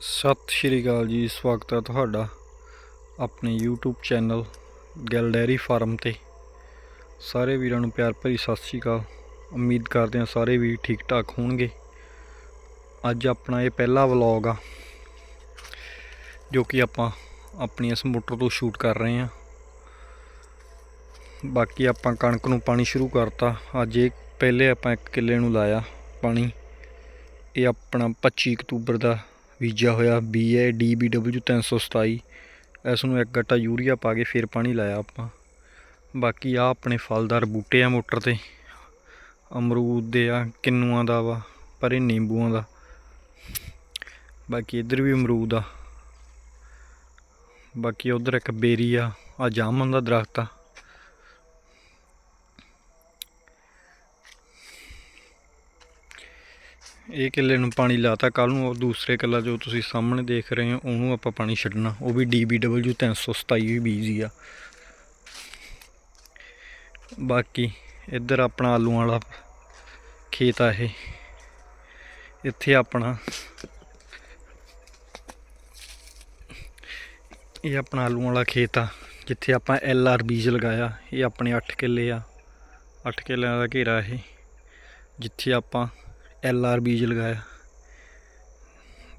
ਸਤਿ ਸ਼੍ਰੀ ਅਕਾਲ ਜੀ, ਸਵਾਗਤ ਹੈ ਤੁਹਾਡਾ ਆਪਣੇ YouTube channel Gill dairy farm ਤੇ। ਸਾਰੇ ਵੀਰਾਂ ਨੂੰ ਪਿਆਰ ਭਰੀ ਸਤਿ ਸ਼੍ਰੀ ਅਕਾਲ। ਉਮੀਦ ਕਰਦੇ ਹਾਂ ਸਾਰੇ ਵੀਰ ਠੀਕ ਠਾਕ ਹੋਣਗੇ। ਅੱਜ ਆਪਣਾ ਇਹ ਪਹਿਲਾ ਵਲੌਗ ਆ, ਜੋ ਕਿ ਆਪਾਂ ਆਪਣੀ ਇਸ ਮੋਟਰ ਤੋਂ ਸ਼ੂਟ ਕਰ ਰਹੇ ਹਾਂ। ਬਾਕੀ ਆਪਾਂ ਕਣਕ ਨੂੰ ਪਾਣੀ ਸ਼ੁਰੂ ਕਰਤਾ। ਅੱਜ ਇਹ ਪਹਿਲੇ ਆਪਾਂ ਇੱਕ ਕਿੱਲੇ ਨੂੰ ਲਾਇਆ ਪਾਣੀ। ਇਹ ਆਪਣਾ 25 ਅਕਤੂਬਰ ਦਾ ਬੀਜਿਆ ਹੋਇਆ BA DBW 327 ਇਸ ਨੂੰ ਇੱਕ ਗੱਟਾ ਯੂਰੀਆ ਪਾ ਕੇ ਫਿਰ ਪਾਣੀ ਲਾਇਆ ਆਪਾਂ। ਬਾਕੀ ਆ ਆਪਣੇ ਫਲਦਾਰ ਬੂਟੇ ਆ ਮੋਟਰ ਤੇ। ਅਮਰੂਦ ਦੇ ਆ, ਕਿੰਨੂਆਂ ਦਾ ਵਾ, ਪਰ ਇਹ ਨਿੰਬੂਆਂ ਦਾ। ਬਾਕੀ ਇੱਧਰ ਵੀ ਅਮਰੂਦ ਆ। ਬਾਕੀ ਉਧਰ ਇੱਕ ਬੇਰੀ ਆ ਆ ਜਾਮਨ ਦਾ ਦਰਖਤ ਆ। ਇਹ ਕਿੱਲੇ ਨੂੰ ਪਾਣੀ ਲਾਤਾ ਕੱਲ ਨੂੰ ਉਹ ਦੂਸਰੇ ਕਿੱਲਾ ਜੋ ਤੁਸੀਂ ਸਾਹਮਣੇ ਦੇਖ ਰਹੇ ਹੋ, ਉਹਨੂੰ ਆਪਾਂ ਪਾਣੀ ਛੱਡਣਾ। ਉਹ ਵੀ DBW 327 ਵੀ ਬੀਜੀ ਆ। ਬਾਕੀ ਇੱਧਰ ਆਪਣਾ ਆਲੂਆਂ ਵਾਲਾ ਖੇਤ ਆ ਇਹ। ਇੱਥੇ ਆਪਣਾ ਇਹ ਆਪਣਾ ਆਲੂਆਂ ਵਾਲਾ ਖੇਤ ਆ, ਜਿੱਥੇ ਆਪਾਂ LR ਬੀਜ ਲਗਾਇਆ। ਇਹ ਆਪਣੇ 8 ਕਿੱਲੇ ਆ। 8 ਕਿੱਲਿਆਂ ਦਾ ਘੇਰਾ ਇਹ, ਜਿੱਥੇ ਆਪਾਂ ਐਲ ਆਰ ਬੀਜ ਲਗਾਇਆ।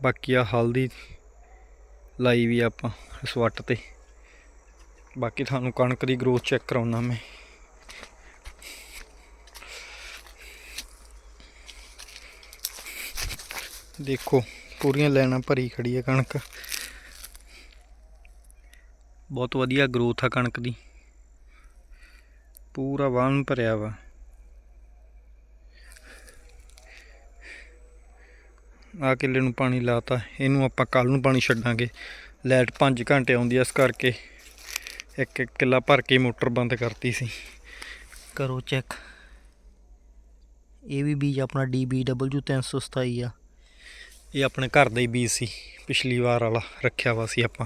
ਬਾਕੀ ਆ ਹਲਦੀ ਲਾਈ ਵੀ ਆਪਾਂ ਇਸ ਵੱਟ ਤੇ। ਬਾਕੀ ਤੁਹਾਨੂੰ ਕਣਕ ਦੀ ਗਰੋਥ ਚੈੱਕ ਕਰਾਉਣਾ ਮੈਂ। ਦੇਖੋ, ਪੂਰੀਆਂ ਲੈਣਾ ਭਰੀ ਖੜੀ ਹੈ ਕਣਕ। ਬਹੁਤ ਵਧੀਆ ਗਰੋਥ ਆ ਕਣਕ ਦੀ। ਪੂਰਾ ਵਾਹਨ ਭਰਿਆ ਵਾ। ਆ ਕਿੱਲੇ ਨੂੰ ਪਾਣੀ ਲਾਤਾ। ਇਹਨੂੰ ਆਪਾਂ ਕੱਲ ਨੂੰ ਪਾਣੀ ਛੱਡਾਂਗੇ। ਲਾਈਟ 5 ਘੰਟੇ ਆਉਂਦੀ ਐ ਇਸ ਕਰਕੇ ਇੱਕ ਇੱਕ ਕਿੱਲਾ ਭਰ ਕੇ ਮੋਟਰ ਬੰਦ ਕਰਤੀ ਸੀ। ਕਰੋ ਚੈੱਕ। ਇਹ ਵੀ ਬੀਜ ਆਪਣਾ DBW 327 ਆ। ਇਹ ਆਪਣੇ ਘਰ ਦਾ ਹੀ ਬੀਜ ਸੀ। ਪਿਛਲੀ ਵਾਰ ਵਾਲਾ ਰੱਖਿਆ ਵਾ ਸੀ ਆਪਾਂ।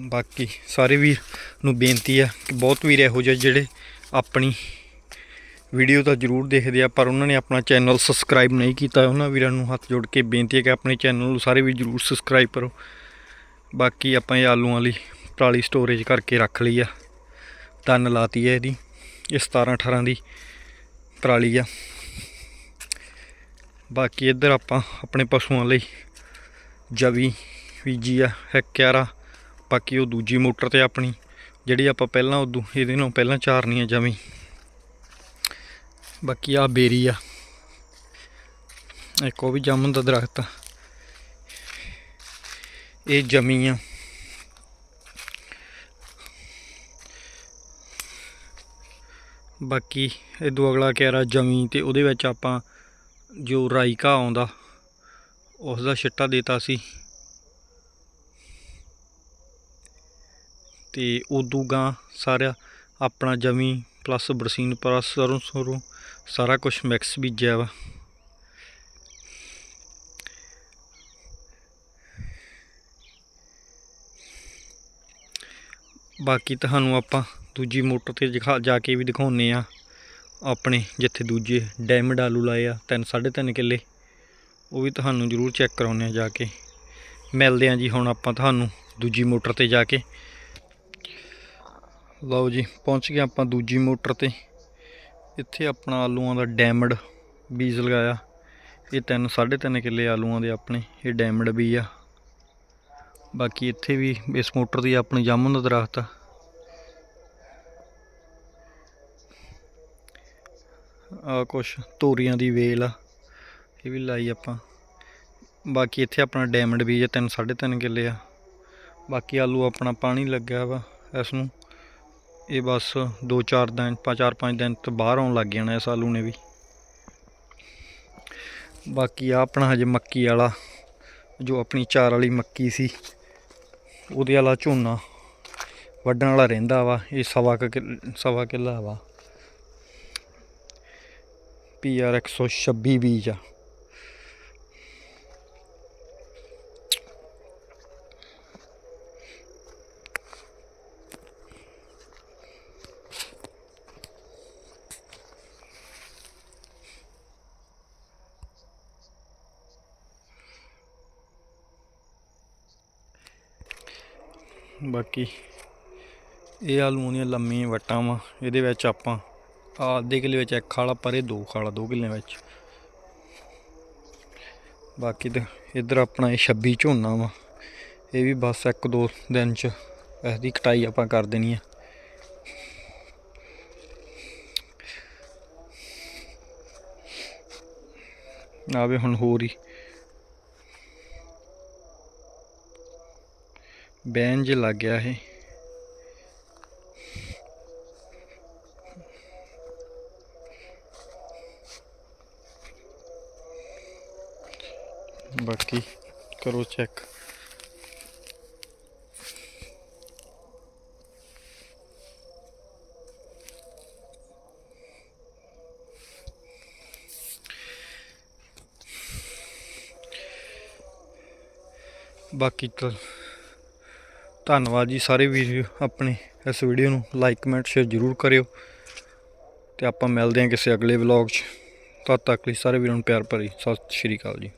ਬਾਕੀ ਸਾਰੇ ਵੀਰ ਨੂੰ ਬੇਨਤੀ ਆ ਕਿ ਬਹੁਤ ਵੀਰ ਇਹੋ ਜਿਹੇ ਜਿਹੜੇ ਆਪਣੀ ਵੀਡੀਓ ਤਾਂ ਜ਼ਰੂਰ ਦੇਖਦੇ ਆ, ਪਰ ਉਹਨਾਂ ਨੇ ਆਪਣਾ ਚੈਨਲ ਸਬਸਕ੍ਰਾਈਬ ਨਹੀਂ ਕੀਤਾ। ਉਹਨਾਂ ਵੀਰਾਂ ਨੂੰ ਹੱਥ ਜੋੜ ਕੇ ਬੇਨਤੀ ਹੈ ਕਿ ਆਪਣੇ ਚੈਨਲ ਨੂੰ ਸਾਰੇ ਵੀ ਜ਼ਰੂਰ ਸਬਸਕ੍ਰਾਈਬ ਕਰੋ। ਬਾਕੀ ਆਪਾਂ ਇਹ ਆਲੂਆਂ ਲਈ ਪਰਾਲੀ ਸਟੋਰੇਜ ਕਰਕੇ ਰੱਖ ਲਈ ਆ। ਤਨ ਲਾਤੀ ਹੈ ਇਹਦੀ। ਇਹ 17 18 ਦੀ ਪਰਾਲੀ ਆ। ਬਾਕੀ ਇੱਧਰ ਆਪਾਂ ਆਪਣੇ ਪਸ਼ੂਆਂ ਲਈ ਜਵੀ, ਬੀਜੀ ਆ, ਹੈਕਿਆਰਾ, ਬਾਕੀ ਉਹ ਦੂਜੀ ਮੋਟਰ ਤੇ ਆਪਣੀ, ਜਿਹੜੀ ਆਪਾਂ ਪਹਿਲਾਂ ਉਦੋਂ ਇਹਦੇ ਨਾਲ ਪਹਿਲਾਂ ਚਾਰਨੀ ਆ ਜਵੀ। ਬਾਕੀ ਆ ਬੇਰੀ ਆ। ਇੱਕ ਉਹ ਵੀ ਜਾਮਨ ਦਾ ਦਰਖਤ। ਆ ਇਹ ਜਮੀ ਆ। ਬਾਕੀ ਇਹ ਦੋ ਅਗਲਾ ਕਿਆਰਾ ਜਮੀ ਤੇ ਉਹਦੇ ਵਿੱਚ ਆਪਾਂ ਜੋ ਰਾਈਕਾ ਆਉਂਦਾ ਉਸ ਦਾ ਛਿੱਟਾ ਦੇਤਾ ਸੀ। ਤੇ ਉਦੋਂ ਗਾਂ ਸਾਰਾ ਆਪਣਾ ਜਮੀ ਪਲੱਸ ਬਰਸੀਨ ਪਲੱਸ ਸਰੋਂ ਸਰੋਂ ਸਾਰਾ ਕੁਝ ਮਿਕਸ ਬੀਜਿਆ ਵਾ। ਬਾਕੀ ਤੁਹਾਨੂੰ ਆਪਾਂ ਦੂਜੀ ਮੋਟਰ ਤੇ ਦਿਖਾ ਜਾ ਕੇ ਵੀ ਦਿਖਾਉਨੇ ਆ ਆਪਣੇ ਜਿੱਥੇ ਦੂਜੇ ਡਾਇਮੰਡ ਆਲੂ ਲਾਏ ਆ 3 3.5 ਕਿੱਲੇ। ਉਹ ਵੀ ਤੁਹਾਨੂੰ ਜ਼ਰੂਰ ਚੈੱਕ ਕਰਾਉਨੇ ਆ ਜਾ ਕੇ। ਮਿਲਦੇ ਆ ਜੀ ਹੁਣ ਆਪਾਂ ਤੁਹਾਨੂੰ ਦੂਜੀ ਮੋਟਰ ਤੇ ਜਾ ਕੇ। ਲਓ ਜੀ, ਪਹੁੰਚ ਗਏ ਆਪਾਂ ਦੂਜੀ ਮੋਟਰ ਤੇ। ਇੱਥੇ ਆਪਣਾ ਆਲੂਆਂ ਦਾ ਡੈਮਡ ਬੀਜ ਲਗਾਇਆ। ਇਹ 3 3.5 ਕਿੱਲੇ ਆਲੂਆਂ ਦੇ ਆਪਣੇ, ਇਹ ਡੈਮਡ ਬੀਜ ਆ। ਬਾਕੀ ਇੱਥੇ ਵੀ ਇਸ ਮੋਟਰ ਦੀ ਆਪਣੀ ਜਾਮਨ ਦਾ ਦਰਖਤ ਆ। ਆ ਕੁਛ ਤੋਰੀਆਂ ਦੀ ਵੇਲ ਆ, ਇਹ ਵੀ ਲਾਈ ਆਪਾਂ। ਬਾਕੀ ਇੱਥੇ ਆਪਣਾ ਡੈਮਡ ਬੀਜ 3 3.5 ਕਿੱਲੇ ਆ। ਬਾਕੀ ਆਲੂ ਆਪਣਾ ਪਾਣੀ ਲੱਗਿਆ ਵਾ ਇਸ ਨੂੰ। ਇਹ ਬਸ 2-4 ਦਿਨ 5-4-5 ਦਿਨ ਤੋਂ ਬਾਹਰ ਆਉਣ ਲੱਗ ਜਾਣਾ ਇਸ ਆਲੂ ਨੇ ਵੀ। ਬਾਕੀ ਆ ਆਪਣਾ ਹਜੇ ਮੱਕੀ ਵਾਲਾ, ਜੋ ਆਪਣੀ ਚਾਰ ਵਾਲੀ ਮੱਕੀ ਸੀ, ਉਹਦੇ ਵਾਲਾ ਝੋਨਾ ਵੱਢਣ ਵਾਲਾ ਰਹਿੰਦਾ ਵਾ, ਇਹ ਸਵਾ ਕੁ ਕਿੱਲ- ਸਵਾ ਕਿੱਲਾ ਵਾ। ਪੀਆਰ 126 ਬੀਜ ਆ। ਬਾਕੀ ਇਹ ਆਲੂਆਂ ਦੀਆਂ ਲੰਮੀਆਂ ਵੱਟਾਂ ਵਾ, ਇਹਦੇ ਵਿੱਚ ਆਪਾਂ ਆਹ ਅੱਧੇ ਕਿੱਲੇ ਵਿੱਚ ਇੱਕ ਖਾਲਾ ਪਰੇ, ਦੋ ਖਾਲਾ, ਦੋ ਕਿੱਲਿਆਂ ਵਿੱਚ। ਬਾਕੀ ਤੇ ਇੱਧਰ ਆਪਣਾ ਇਹ 26 ਝੋਨਾ ਵਾ, ਇਹ ਵੀ ਬਸ ਇੱਕ ਦੋ ਦਿਨ ਚ ਇਸ ਦੀ ਕਟਾਈ ਆਪਾਂ ਕਰ ਦੇਣੀ ਆ। ਆਵੇ ਹੁਣ ਹੋਰ ਹੀ ਬੈਨ ਜੇ ਲੱਗ ਗਿਆ ਇਹ। ਬਾਕੀ ਕਰੋ ਚੈੱਕ। ਬਾਕੀ ਤਾਂ ਧੰਨਵਾਦ ਜੀ ਸਾਰੇ ਵੀਰ ਆਪਣੇ ਇਸ ਵੀਡੀਓ ਨੂੰ ਲਾਈਕ ਕਮੈਂਟ ਸ਼ੇਅਰ ਜ਼ਰੂਰ ਕਰਿਓ ਤੇ ਆਪਾਂ ਮਿਲਦੇ ਹਾਂ ਕਿਸੇ ਅਗਲੇ ਵਲੌਗ 'ਚ। ਤਦ ਤੱਕ ਲਈ ਸਾਰੇ ਵੀਰਾਂ ਨੂੰ ਪਿਆਰ ਭਰੀ ਸਤਿ ਸ਼੍ਰੀ ਅਕਾਲ ਜੀ।